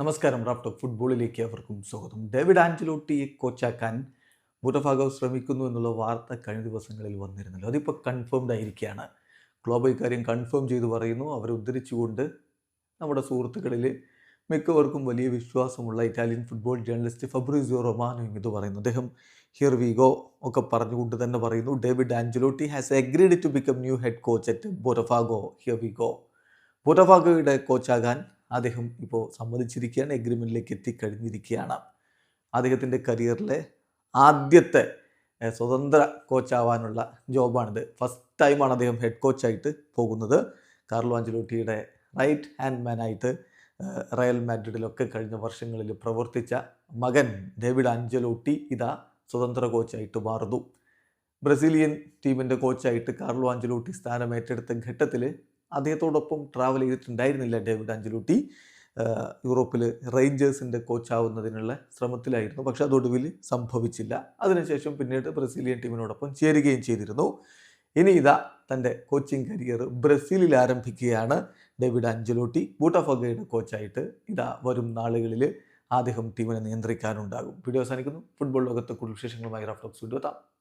നമസ്കാരം റാപ്റ്റോ ഫുട്ബോളിലേക്ക് അവർക്കും സ്വാഗതം. ഡേവിഡ് ആൻജലോട്ടിയെ കോച്ചാക്കാൻ ബുട്ടഫാഗോ ശ്രമിക്കുന്നു എന്നുള്ള വാർത്ത കഴിഞ്ഞ ദിവസങ്ങളിൽ വന്നിരുന്നല്ലോ. അതിപ്പോൾ കൺഫേംഡ് ആയിരിക്കുകയാണ്. ക്ലോബ് ഇക്കാര്യം കൺഫേം ചെയ്തു പറയുന്നു. അവരെ ഉദ്ധരിച്ചുകൊണ്ട് നമ്മുടെ സുഹൃത്തുക്കളിൽ മിക്കവർക്കും വലിയ വിശ്വാസമുള്ള ഇറ്റാലിയൻ ഫുട്ബോൾ ജേർണലിസ്റ്റ് ഫബ്രിസിയോ റൊമാനോയും ഇത് പറയുന്നു. അദ്ദേഹം ഹിയർ വി ഗോ ഒക്കെ പറഞ്ഞുകൊണ്ട് തന്നെ പറയുന്നു. David Ancelotti has agreed to become new head coach at Botafogo here we go ബൊട്ടഫാഗോയുടെ കോച്ചാകാൻ അദ്ദേഹം ഇപ്പോൾ സമ്മതിച്ചിരിക്കുകയാണ് എഗ്രിമെന്റിലേക്ക് എത്തിക്കഴിഞ്ഞിരിക്കുകയാണ്. അദ്ദേഹത്തിന്റെ കരിയറിലെ ആദ്യത്തെ സ്വതന്ത്ര കോച്ചാവാനുള്ള ജോബാണിത്. ഫസ്റ്റ് ടൈമാണ് അദ്ദേഹം ഹെഡ് കോച്ചായിട്ട് പോകുന്നത്. കാർലോ ആഞ്ചലോട്ടിയുടെ റൈറ്റ് ഹാൻഡ് മാനായിട്ട് റയൽ മാഡ്രിഡിലൊക്കെ കഴിഞ്ഞ വർഷങ്ങളിൽ പ്രവർത്തിച്ച മകൻ ഡേവിഡ് ആഞ്ചലോട്ടി ഇതാ സ്വതന്ത്ര കോച്ചായിട്ട് മാറുന്നു. ബ്രസീലിയൻ ടീമിന്റെ കോച്ചായിട്ട് കാർലോ ആഞ്ചലോട്ടി സ്ഥാനം ഏറ്റെടുത്ത ഘട്ടത്തിൽ അദ്ദേഹത്തോടൊപ്പം ട്രാവൽ ചെയ്തിട്ടുണ്ടായിരുന്നില്ല ഡേവിഡ് ആഞ്ചലോട്ടി ആഹ് യൂറോപ്പിൽ റേഞ്ചേഴ്സിന്റെ കോച്ചാവുന്നതിനുള്ള ശ്രമത്തിലായിരുന്നു. പക്ഷെ അതൊടുവിൽ സംഭവിച്ചില്ല. അതിനുശേഷം പിന്നീട് ബ്രസീലിയൻ ടീമിനോടൊപ്പം ചേരുകയും ചെയ്തിരുന്നു. ഇനി ഇതാ തന്റെ കോച്ചിങ് കരിയർ ബ്രസീലിൽ ആരംഭിക്കുകയാണ് ഡേവിഡ് ആഞ്ചലോട്ടി ബൂട്ടഫഗയുടെ കോച്ചായിട്ട് ഇതാ വരും നാളുകളിൽ അദ്ദേഹം ടീമിനെ നിയന്ത്രിക്കാനുണ്ടാകും. വീഡിയോ അവസാനിക്കുന്നു. ഫുട്ബോൾ ലോകത്തെ കൂടുതൽ വിശേഷങ്ങളുമായി റഫ്ലോക്സ് വീഡിയോ എത്താം.